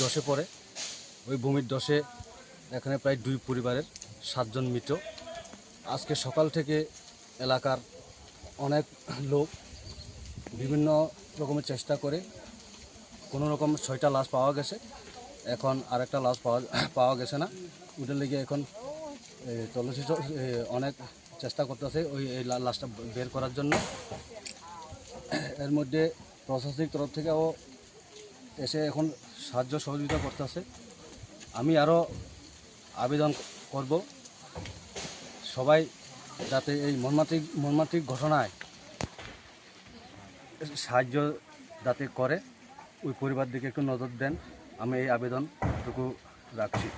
ধসে পড়ে। ওই ভূমির দশে এখানে প্রায় দুই পরিবারের সাতজন মৃত আজকে সকাল থেকে এলাকার অনেক লোক বিভিন্ন রকমের চেষ্টা করে কোনো রকম ছয়টা লাশ পাওয়া গেছে। এখন আরেকটা লাশ পাওয়া পাওয়া গেছে না। ওটার লেগে এখন তল্লাশি অনেক চেষ্টা করতেছে ওই, এই লাশটা বের করার জন্য। এর মধ্যে প্রশাসনিক তরফ থেকেও এসে এখন সাহায্য সহযোগিতা করতেছে আমি আরও আবেদন করব। সবাই যাতে এই মর্মান্তিক মর্মান্তিক ঘটনায় সাহায্য যাতে করে, ওই পরিবার দিকে একটু নজর দেন। আমি এই আবেদনটুকু রাখছি।